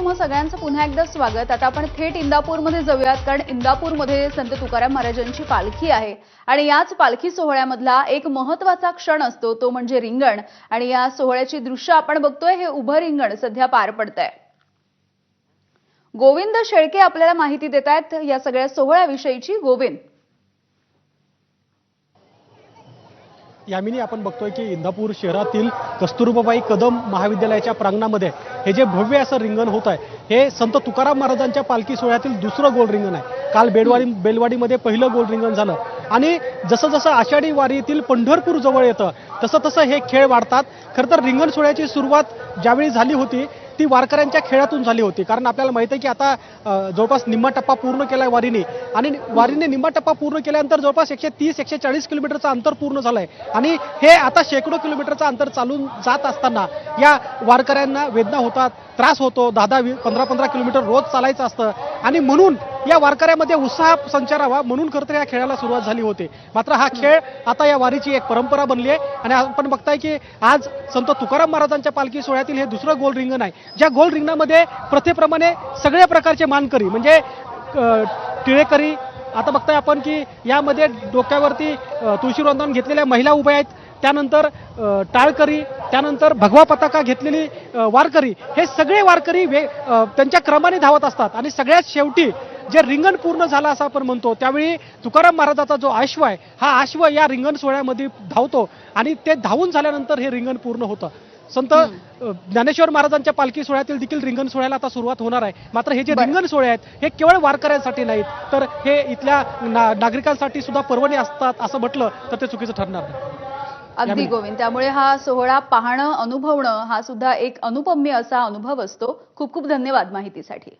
तुम्हा सगळ्यांचं पुन्हा एकदा स्वागत. आता आपण थेट इंदापूरमध्ये जाऊयात कारण इंदापूरमध्ये संत तुकाराम महाराजांची पालखी आहे. आणि याच पालखी सोहळ्यामधला एक महत्त्वाचा क्षण असतो तो म्हणजे रिंगण. आणि या सोहळ्याची दृश्य आपण बघतोय हे उभं रिंगण सध्या पार पडतंय. गोविंद शेळके आपल्याला माहिती देत आहेत या सगळ्या सोहळ्याविषयीची. गोविंद यामिनी आपण बघतोय की इंदापूर शहरातील कस्तुरबाई कदम महाविद्यालयाच्या प्रांगणामध्ये हे जे भव्य असं रिंगण होत आहे हे संत तुकाराम महाराजांच्या पालखी सोहळ्यातील दुसरं गोल रिंगण आहे. काल बेडवाडी बेलवाडीमध्ये पहिलं गोल रिंगण झालं. आणि जसं जसं आषाढी वारीतील पंढरपूर जवळ येतं तसं तसं हे खेळ वाढतात. खरं तर रिंगण सोहळ्याची सुरुवात ज्यावेळी झाली होती ती वारकऱ्यांच्या खेळातून झाली होती. कारण आपल्याला माहिती आहे की आता जवळपास निम्मा टप्पा पूर्ण केलाय वारीने. आणि वारीने निम्मा टप्पा पूर्ण केल्यानंतर जवळपास एकशे तीस एकशे चाळीस किलोमीटरचं अंतर पूर्ण झालंय. आणि हे आता शेकडो किलोमीटरचं अंतर चालून जात असताना या वारकऱ्यांना वेदना होतात त्रास होतो. दहा दहा पंधरा पंधरा किलोमीटर रोज चालायचं असतं. आणि म्हणून या वारकऱ्यामध्ये उत्साह संचारावा म्हणून खरं तर या खेळाला सुरुवात झाली होती. मात्र हा खेळ आता या वारीची एक परंपरा बनली आहे आणि आपण बघताय की आज संत तुकाराम महाराजांच्या पालखी सोहळ्यातील हे दुसरं गोल रिंगण आहे ज्या गोल रिंगणामध्ये प्रथेप्रमाणे सगळ्या प्रकारचे मानकरी म्हणजे टिळेकरी आता बघताय आपण की यामध्ये डोक्यावरती अ, घेतलेल्या महिला उभ्या आहेत. त्यानंतर टाळकरी त्यानंतर भगवा पताका घेतलेली वारकरी. हे सगळे वारकरी वे त्यांच्या क्रमाने धावत असतात आणि सगळ्यात शेवटी जे रिंगण पूर्ण झालं असं आपण म्हणतो त्यावेळी तुकाराम महाराजाचा जो आश्व आहे हा आश्व या रिंगण सोहळ्यामध्ये धावतो आणि ते धावून झाल्यानंतर हे रिंगण पूर्ण होतं. संत ज्ञानेश्वर महाराजांच्या पालखी सोहळ्यातील देखील रिंगण सोहळ्याला आता सुरुवात होणार आहे. मात्र हे जे. रिंगण सोहळे आहेत हे केवळ वारकऱ्यांसाठी नाहीत तर हे इथल्या ना- नागरिकांसाठी सुद्धा पर्वणी असतात असं म्हटलं तर ते चुकीचं ठरणार नाही. अगदी. गोविंद त्यामुळे हा सोहळा पाहणं अनुभवणं हा सुद्धा एक अनुपम्य असा अनुभव असतो. खूप खूप धन्यवाद माहितीसाठी.